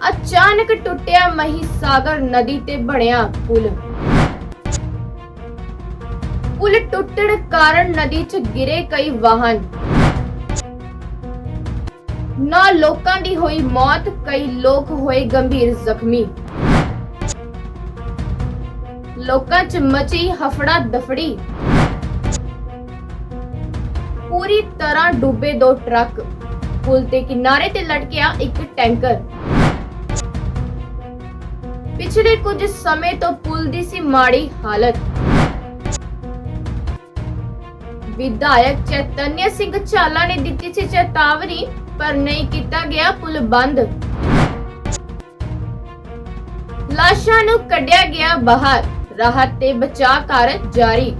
ਅਚਾਨਕ ਟੁੱਟਿਆ ਮਹੀ ਸਾਗਰ ਨਦੀ ਤੇ ਬਣਿਆ ਪੁਲ। ਪੁਲ ਟੁੱਟਣ ਕਾਰਨ ਨਦੀ 'ਚ ਗਿਰੇ ਕਈ ਵਾਹਨ। ਨਾ ਲੋਕਾਂ ਦੀ ਹੋਈ ਮੌਤ, ਕਈ ਲੋਕ ਹੋਏ ਗੰਭੀਰ ਜ਼ਖਮੀ। ਲੋਕਾਂ 'ਚ ਮਚੀ ਹਫੜਾ ਦਫੜੀ ਪੂਰੀ ਤਰ੍ਹਾਂ ਡੁੱਬੇ ਦੋ ਟਰੱਕ। ਪੁਲ ਦੇ ਕਿਨਾਰੇ ਤੇ ਲਟਕਿਆ ਇੱਕ ਟੈਂਕਰ। ਪਿਛਲੇ ਕੁਝ ਸਮੇਂ ਤੋਂ ਪੁਲ ਦੀ ਸੀ ਮਾੜੀ ਹਾਲਤ। ਵਿਧਾਇਕ ਚੈਤਨਿਆ ਸਿੰਘ ਝਾਲਾ ਨੇ ਦਿੱਤੀ ਸੀ ਚੇਤਾਵਨੀ, ਪਰ ਨਹੀਂ ਕੀਤਾ ਗਿਆ ਪੁਲ ਬੰਦ। ਲਾਸ਼ਾਂ ਨੂੰ ਕੱਢਿਆ ਗਿਆ ਬਾਹਰ। ਰਾਹਤ ਤੇ ਬਚਾਅ ਕਾਰਜ ਜਾਰੀ।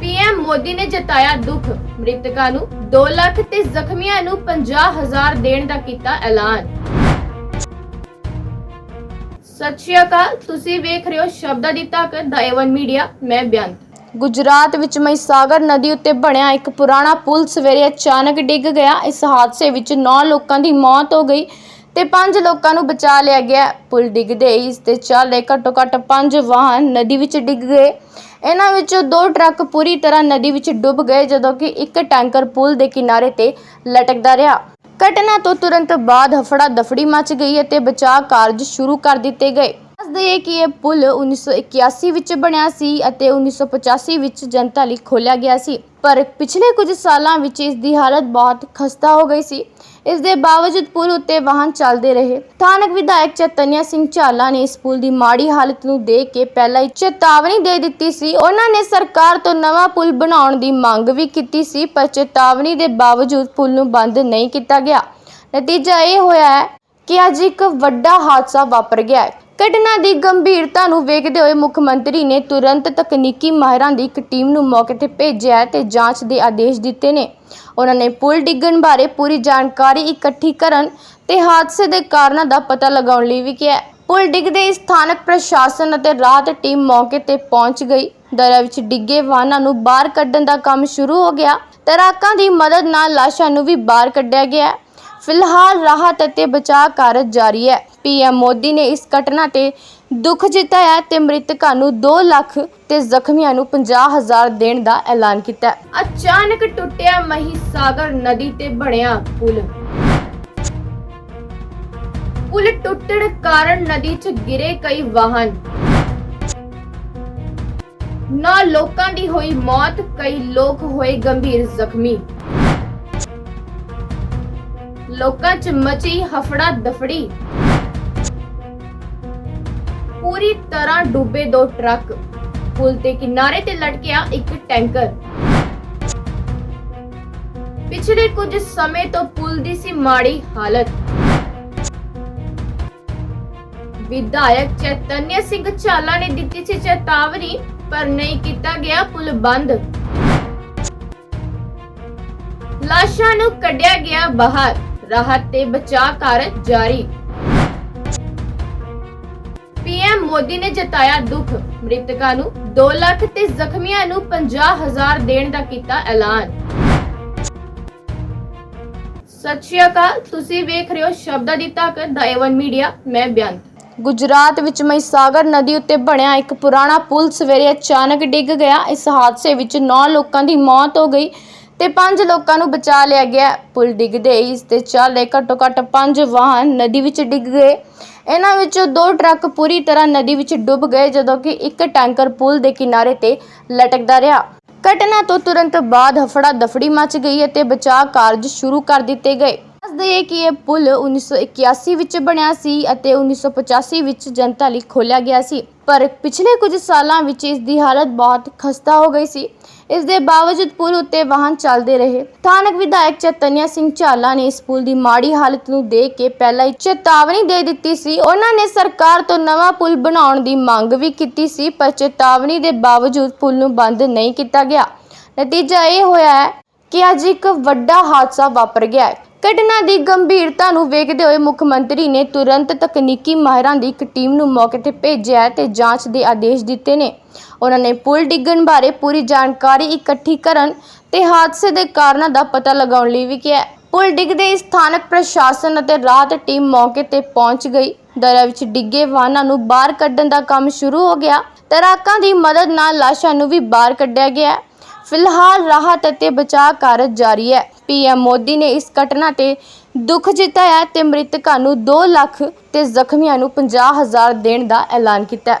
ਪੀਐਮ ਮੋਦੀ ਨੇ ਜਤਾਇਆ ਦੁੱਖ। ਮ੍ਰਿਤਕਾਂ ਨੂੰ 2 ਲੱਖ ਤੇ ਜ਼ਖਮੀਆਂ ਨੂੰ 50000 ਦੇਣ ਦਾ ਕੀਤਾ ਐਲਾਨ। ਸਤਿ ਸ਼੍ਰੀ ਅਕਾਲ, ਤੁਸੀਂ ਵੇਖ ਰਹੇ ਹੋ ਸ਼ਬਦਾਂ ਦੀ ਤਾਕਤ ਦਾ ਏਵਨ ਮੀਡੀਆ, ਮੈਂ ਬਿਆੰਤ। ਗੁਜਰਾਤ ਵਿੱਚ ਮਹੀਸਾਗਰ ਨਦੀ ਉੱਤੇ ਬਣਿਆ ਇੱਕ ਪੁਰਾਣਾ ਪੁਲ ਸਵੇਰੇ ਅਚਾਨਕ ਡਿੱਗ ਗਿਆ। ਇਸ ਹਾਦਸੇ ਵਿੱਚ 9 ਲੋਕਾਂ ਦੀ ਮੌਤ ਹੋ ਗਈ ਤੇ 5 ਲੋਕਾਂ ਨੂੰ ਬਚਾ ਲਿਆ ਗਿਆ। ਪੁਲ ਡਿੱਗਦੇ ਹੀ ਇਸ ਤੇ ਚੱਲ ਘੱਟੋ ਘੱਟ 5 ਵਾਹਨ ਨਦੀ ਵਿੱਚ ਡਿੱਗ ਗਏ। ਇਹਨਾਂ ਵਿੱਚੋਂ ਦੋ ਟਰੱਕ ਪੂਰੀ ਤਰ੍ਹਾਂ ਨਦੀ ਵਿੱਚ ਡੁੱਬ ਗਏ, ਜਦੋਂ ਕਿ ਇੱਕ ਟੈਂਕਰ ਪੁਲ ਦੇ ਕਿਨਾਰੇ ਤੇ ਲਟਕਦਾ ਰਿਹਾ। ਘਟਨਾ ਤੋਂ ਤੁਰੰਤ ਬਾਅਦ ਹਫੜਾ ਦਫੜੀ ਮਚ ਗਈ ਅਤੇ ਬਚਾਅ ਕਾਰਜ ਸ਼ੁਰੂ ਕਰ ਦਿੱਤੇ ਗਏ। ਦਈਏ ਕਿ ਇਹ ਪੁਲ 1981 ਵਿੱਚ ਬਣਿਆ ਸੀ ਅਤੇ 1985 ਵਿੱਚ ਜਨਤਾ ਲਈ ਖੋਲ੍ਹਿਆ ਗਿਆ ਸੀ। ਪਰ ਪਿਛਲੇ ਕੁਝ ਸਾਲਾਂ ਵਿੱਚ ਇਸ ਦੀ ਹਾਲਤ ਬਹੁਤ ਖਸਤਾ ਹੋ ਗਈ ਸੀ। ਇਸ ਦੇ ਬਾਵਜੂਦ ਪੁਲ ਉੱਤੇ ਵਾਹਨ ਚੱਲਦੇ ਰਹੇ। ਸਥਾਨਕ ਵਿਧਾਇਕ ਚੈਤਨਿਆ ਸਿੰਘ ਝਾਲਾ ਨੇ ਇਸ ਪੁਲ ਦੀ ਮਾੜੀ ਹਾਲਤ ਨੂੰ ਦੇਖ ਕੇ ਪਹਿਲਾਂ ਹੀ ਚੇਤਾਵਨੀ ਦੇ ਦਿੱਤੀ ਸੀ। ਉਹਨਾਂ ਨੇ ਸਰਕਾਰ ਤੋਂ ਨਵਾਂ ਪੁਲ ਬਣਾਉਣ ਦੀ ਮੰਗ ਵੀ ਕੀਤੀ ਸੀ, ਪਰ ਚੇਤਾਵਨੀ ਦੇ ਬਾਵਜੂਦ ਪੁਲ ਨੂੰ ਬੰਦ ਨਹੀਂ ਕੀਤਾ ਗਿਆ। ਨਤੀਜਾ ਇਹ ਹੋਇਆ ਹੈ ਕਿ ਅੱਜ ਇੱਕ ਵੱਡਾ ਹਾਦਸਾ ਵਾਪਰ ਗਿਆ ਹੈ। ਘਟਨਾ ਦੀ ਗੰਭੀਰਤਾ ਨੂੰ ਵੇਖਦੇ ਹੋਏ ਮੁੱਖ ਮੰਤਰੀ ਨੇ ਤੁਰੰਤ ਤਕਨੀਕੀ ਮਾਹਿਰਾਂ ਦੀ ਇੱਕ ਟੀਮ ਨੂੰ ਮੌਕੇ ਤੇ ਭੇਜਿਆ ਤੇ ਜਾਂਚ ਦੇ ਆਦੇਸ਼ ਦਿੱਤੇ ਨੇ। ਉਹਨਾਂ ਨੇ ਪੁਲ ਡਿੱਗਣ ਬਾਰੇ ਪੂਰੀ ਜਾਣਕਾਰੀ ਇਕੱਠੀ ਕਰਨ ਤੇ ਹਾਦਸੇ ਦੇ ਕਾਰਨਾਂ ਦਾ ਪਤਾ ਲਗਾਉਣ ਲਈ ਵੀ ਕਿਹਾ ਪੁਲ ਡਿੱਗਦੇ ਸਥਾਨਕ ਪ੍ਰਸ਼ਾਸਨ ਅਤੇ ਰਾਹਤ ਟੀਮ ਮੌਕੇ ਤੇ ਪਹੁੰਚ ਗਈ। ਦਰਿਆ ਵਿੱਚ ਡਿੱਗੇ ਵਾਹਨਾਂ ਨੂੰ ਬਾਹਰ ਕੱਢਣ ਦਾ ਕੰਮ ਸ਼ੁਰੂ ਹੋ ਗਿਆ। ਤੈਰਾਕਾਂ ਦੀ ਮਦਦ ਨਾਲ ਲਾਸ਼ਾਂ ਨੂੰ ਵੀ ਬਾਹਰ ਕੱਢਿਆ ਗਿਆ ਫਿਲਹਾਲ ਰਾਹਤ ਅਤੇ ਬਚਾਅ ਕਾਰਜ ਜਾਰੀ ਹੈ। ਪੀਐਮ ਮੋਦੀ ਨੇ ਇਸ ਘਟਨਾ ਤੇ ਦੁੱਖ ਜਤਾਇਆ ਤੇ ਮ੍ਰਿਤਕਾਂ ਨੂੰ 2 ਲੱਖ ਤੇ ਜ਼ਖਮੀਆਂ ਨੂੰ 50000 ਦੇਣ ਦਾ ਐਲਾਨ ਕੀਤਾ ਅਚਾਨਕ ਟੁੱਟਿਆ ਮਹੀਸਾਗਰ ਨਦੀ ਤੇ ਬਣਿਆ ਪੁਲ। ਪੁਲ ਟੁੱਟਣ ਕਾਰਨ ਨਦੀ 'ਚ ਗਿਰੇ ਕਈ ਵਾਹਨ। ਨਾ ਲੋਕਾਂ ਦੀ ਹੋਈ ਮੌਤ, ਕਈ ਲੋਕ ਹੋਏ ਗੰਭੀਰ ਜ਼ਖਮੀ। ਲੋਕਾਂ 'ਚ ਮਚੀ ਹਫੜਾ ਦਫੜੀ ਪੂਰੀ ਤਰ੍ਹਾਂ ਡੁੱਬੇ ਦੋ ਟਰੱਕ। ਪੁਲ ਦੇ ਕਿਨਾਰੇ ਤੇ ਲਟਕਿਆ ਇੱਕ ਟੈਂਕਰ। ਪਿਛਲੇ ਕੁਝ ਸਮੇਂ ਤੋਂ ਪੁਲ ਦੀ ਸੀ ਮਾੜੀ ਹਾਲਤ। ਵਿਧਾਇਕ ਚੈਤਨਿਆ ਸਿੰਘ ਝਾਲਾ ਨੇ ਦਿੱਤੀ ਸੀ ਚੇਤਾਵਨੀ, ਪਰ ਨਹੀਂ ਕੀਤਾ ਗਿਆ ਪੁਲ ਬੰਦ। ਲਾਸ਼ਾਂ ਨੂੰ ਕੱਢਿਆ ਗਿਆ ਬਾਹਰ। ਰਾਹਤ ਤੇ ਬਚਾਅ ਕਾਰਜ ਜਾਰੀ। ਪੀਐਮ ਮੋਦੀ ਨੇ ਜਤਾਇਆ ਦੁੱਖ। ਮ੍ਰਿਤਕਾਂ ਨੂੰ 2 ਲੱਖ ਤੇ ਜ਼ਖਮੀਆਂ ਨੂੰ 50000 ਦੇਣ ਦਾ ਕੀਤਾ ਐਲਾਨ। ਸਤਿ ਸ਼੍ਰੀ ਅਕਾਲ, ਤੁਸੀਂ ਵੇਖ ਰਹੇ ਹੋ ਸ਼ਬਦਾਂ ਦੀ ਤਾਕਤ ਦਾ ਏਵਨ ਮੀਡੀਆ, ਮੈਂ ਬਿਆੰਤ। ਗੁਜਰਾਤ ਵਿੱਚ ਮਹੀਸਾਗਰ ਨਦੀ ਉੱਤੇ ਬਣਿਆ ਇੱਕ ਪੁਰਾਣਾ ਪੁਲ ਸਵੇਰੇ ਅਚਾਨਕ ਡਿੱਗ ਗਿਆ। ਇਸ ਹਾਦਸੇ ਵਿੱਚ 9 ਲੋਕਾਂ ਦੀ ਮੌਤ ਹੋ ਗਈ। ਤੇ 5 ਲੋਕਾਂ ਨੂੰ ਬਚਾ ਲਿਆ ਗਿਆ। ਪੁਲ ਡਿੱਗਦੇ ਹੀ ਇਸ ਤੇ ਚੱਲ ਘੱਟੋ ਘੱਟ 5 ਵਾਹਨ ਨਦੀ ਵਿੱਚ ਡਿੱਗ ਗਏ। ਇਹਨਾਂ ਵਿੱਚੋਂ ਦੋ ਟਰੱਕ ਪੂਰੀ ਤਰ੍ਹਾਂ ਨਦੀ ਵਿੱਚ ਡੁੱਬ ਗਏ, ਜਦੋਂ ਕਿ ਇੱਕ ਟੈਂਕਰ ਪੁਲ ਦੇ ਕਿਨਾਰੇ ਤੇ ਲਟਕਦਾ ਰਿਹਾ। ਘਟਨਾ ਤੋਂ ਤੁਰੰਤ ਬਾਅਦ ਹਫੜਾ ਦਫੜੀ ਮਚ ਗਈ ਅਤੇ ਬਚਾਅ ਕਾਰਜ ਸ਼ੁਰੂ ਕਰ ਦਿੱਤੇ ਗਏ। ਦੱਸਦੇ ਕਿ ਇਹ ਪੁਲ 1981 ਵਿੱਚ ਬਣਿਆ ਸੀ ਅਤੇ 1985 ਵਿੱਚ ਜਨਤਾ ਲਈ ਖੋਲ੍ਹਿਆ ਗਿਆ ਸੀ। ਪਰ ਪਿਛਲੇ ਕੁਝ ਸਾਲਾਂ ਵਿੱਚ ਇਸ ਦੀ ਹਾਲਤ ਬਹੁਤ ਖਸਤਾ ਹੋ ਗਈ ਸੀ। ਇਸ ਦੇ ਬਾਵਜੂਦ ਪੁਲ ਉੱਤੇ ਵਾਹਨ ਚੱਲਦੇ ਰਹੇ। ਸਥਾਨਕ ਵਿਧਾਇਕ ਚੈਤਨਿਆ ਸਿੰਘ ਝਾਲਾ ਨੇ ਇਸ ਪੁਲ ਦੀ ਮਾੜੀ ਹਾਲਤ ਨੂੰ ਦੇਖ ਕੇ ਪਹਿਲਾਂ ਹੀ ਚੇਤਾਵਨੀ ਦੇ ਦਿੱਤੀ ਸੀ। ਉਹਨਾਂ ਨੇ ਸਰਕਾਰ ਤੋਂ ਨਵਾਂ ਪੁਲ ਬਣਾਉਣ ਦੀ ਮੰਗ ਵੀ ਕੀਤੀ ਸੀ, ਪਰ ਚੇਤਾਵਨੀ ਦੇ ਬਾਵਜੂਦ ਪੁਲ ਨੂੰ ਬੰਦ ਨਹੀਂ ਕੀਤਾ ਗਿਆ। ਨਤੀਜਾ ਇਹ ਹੋਇਆ ਹੈ ਕਿ ਅੱਜ ਇੱਕ ਵੱਡਾ ਹਾਦਸਾ ਵਾਪਰ ਗਿਆ ਹੈ। ਘਟਨਾ ਦੀ ਗੰਭੀਰਤਾ ਨੂੰ ਵੇਖਦੇ ਹੋਏ ਮੁੱਖ ਮੰਤਰੀ ਨੇ ਤੁਰੰਤ ਤਕਨੀਕੀ ਮਾਹਿਰਾਂ ਦੀ ਇੱਕ ਟੀਮ ਨੂੰ ਮੌਕੇ ਤੇ ਭੇਜਿਆ ਹੈ ਤੇ ਜਾਂਚ ਦੇ ਆਦੇਸ਼ ਦਿੱਤੇ ਨੇ ਉਹਨਾਂ ਨੇ ਪੁਲ ਡਿੱਗਣ ਬਾਰੇ ਪੂਰੀ ਜਾਣਕਾਰੀ ਇਕੱਠੀ ਕਰਨ ਤੇ ਹਾਦਸੇ ਦੇ ਕਾਰਨਾਂ ਦਾ ਪਤਾ ਲਗਾਉਣ ਲਈ ਵੀ ਕਿਹਾ ਹੈ। ਪੁਲ ਡਿੱਗਦੇ ਹੀ ਸਥਾਨਕ ਪ੍ਰਸ਼ਾਸਨ ਅਤੇ ਰਾਹਤ ਟੀਮ ਮੌਕੇ ਤੇ ਪਹੁੰਚ ਗਈ ਦਰਿਆ ਵਿੱਚ ਡਿੱਗੇ ਵਾਹਨਾਂ ਨੂੰ ਬਾਹਰ ਕੱਢਣ ਦਾ ਕੰਮ ਸ਼ੁਰੂ ਹੋ ਗਿਆ ਤੈਰਾਕਾਂ ਦੀ ਮਦਦ ਨਾਲ ਲਾਸ਼ਾਂ ਨੂੰ ਵੀ ਬਾਹਰ ਕੱਢਿਆ ਗਿਆ ਹੈ। ਫਿਲਹਾਲ ਰਾਹਤ ਅਤੇ ਬਚਾਅ ਕਾਰਜ ਜਾਰੀ ਹੈ। ਪੀਐਮ ਮੋਦੀ ਨੇ ਇਸ ਘਟਨਾ ਤੇ ਦੁੱਖ ਜਤਾਇਆ ਤੇ ਮ੍ਰਿਤਕਾਂ ਨੂੰ 2 ਲੱਖ ਤੇ ਜ਼ਖਮੀਆਂ ਨੂੰ 50000 ਦੇਣ ਦਾ ਐਲਾਨ ਕੀਤਾ ਹੈ।